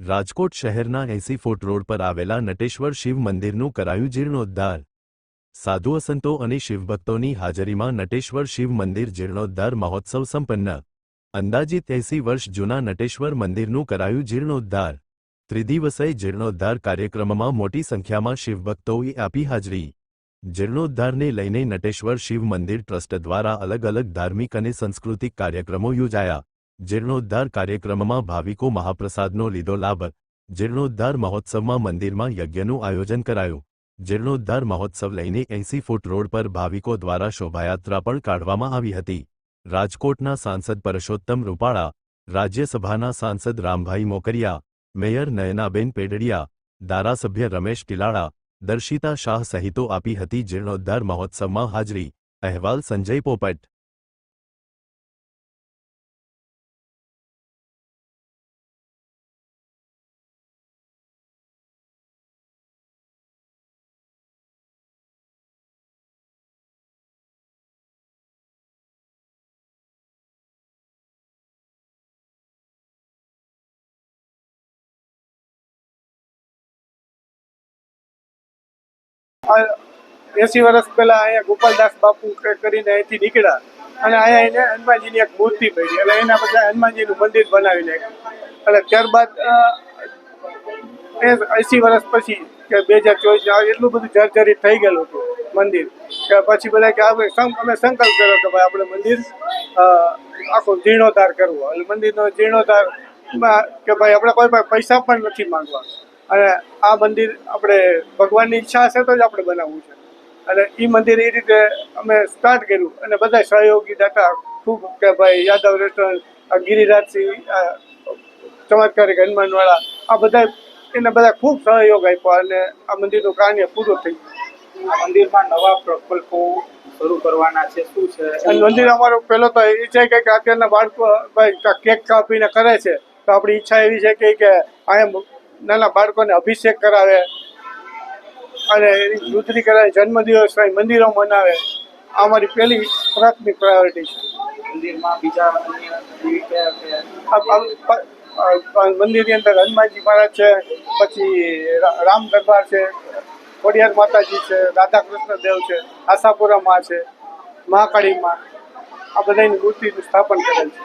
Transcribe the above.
રાજકોટ શહેરના એસી foot road પર આવેલા નટેશ્વર શિવ મંદિરનું કરાયું જીર્ણોદ્ધાર. સાધુ સંતો અને શિવભક્તોની હાજરીમાં નટેશ્વર શિવ મંદિર જીર્ણોદ્ધાર મહોત્સવ સંપન્ન. અંદાજિત એસી વર્ષ જૂના નટેશ્વર મંદિરનું કરાયું જીર્ણોદ્ધાર. ત્રિદિવસીય જીર્ણોદ્ધાર કાર્યક્રમમાં મોટી સંખ્યામાં શિવભક્તોએ આપી હાજરી. જીર્ણોદ્ધારને લઈને નટેશ્વર શિવ મંદિર ટ્રસ્ટ દ્વારા અલગ અલગ ધાર્મિક અને સાંસ્કૃતિક કાર્યક્રમો યોજાયા. જીર્ણોદ્ધાર કાર્યક્રમમાં ભાવિકો મહાપ્રસાદનો લીધો લાભ. જીર્ણોદ્ધાર મહોત્સવમાં મંદિરમાં યજ્ઞનું આયોજન કરાયું. જીર્ણોદ્ધાર મહોત્સવ લઈને એંસી ફૂટ રોડ પર ભાવિકો દ્વારા શોભાયાત્રા પણ કાઢવામાં આવી હતી. રાજકોટના સાંસદ પરશોત્તમ રૂપાળા, રાજ્યસભાના સાંસદ રામભાઈ મોકરિયા, મેયર નયનાબેન પેડડિયા, ધારાસભ્ય રમેશ ટિલાળા, દર્શિતા શાહ સહિતો આપી હતી જીર્ણોદ્ધાર મહોત્સવમાં હાજરી. અહેવાલ સંજય પોપટ. એસી વર્ષ પહેલા અહીંયા ગોપાલદાસ બાપુ કરીને અહીંથી નીકળ્યા. અને અહીંયા એને હનુમાનજીની એક મૂર્તિ પડી. એટલે એના પછી હનુમાનજીનું મંદિર બનાવી નાખ્યું. અને ત્યારબાદ એ એસી વર્ષ પછી કે બે હજાર ચોવીસ એટલું બધું જર્જરિત થઈ ગયેલું હતું મંદિર. કે પછી બધા કે આપણે અમે સંકલ્પ કર્યો કે ભાઈ આપણે મંદિર આખો જીર્ણોદ્ધાર કરવો. એટલે મંદિરનો જીર્ણોદ્ધાર, કે ભાઈ આપણે કોઈ પણ પૈસા પણ નથી માંગવા. અને આ મંદિર આપણે ભગવાનની ઈચ્છા હશે તો જ આપણે બનાવવું છે. અને એ મંદિર એ રીતે અમે સ્ટાર્ટ કર્યું અને બધા સહયોગી દાતા ખૂબ કે ભાઈ યાદવ રેસ્ટોરન્ટ ગિરિરાજસિંહ ચમત્કારિક હનુમાનવાળા આ બધા એને બધા ખૂબ સહયોગ આપ્યો અને આ મંદિરનું કાર્ય પૂરું થઈ ગયું. આ મંદિરમાં નવા પ્રકલ્પો શરૂ કરવાના છે શું છે? અને મંદિર અમારો પહેલો તો એ છે કે અત્યારના બાળકો ભાઈ કેક કાપીને કરે છે તો આપણી ઈચ્છા એવી છે કે કે અહીંયા નાના બાળકોને અભિષેક કરાવે અને એની દૂધરી કરાવે જન્મદિવસ હોય મંદિરો મનાવે. આ અમારી પહેલી પ્રાથમિક પ્રાયોરિટી છે. મંદિરની અંદર હનુમાનજી મહારાજ છે પછી રામ દરબાર છે ખોડિયાર માતાજી છે રાધા કૃષ્ણ દેવ છે આશાપુરા માં છે મહાકાળી માં. આ બધાની મૂર્તિનું સ્થાપન કરેલ છે.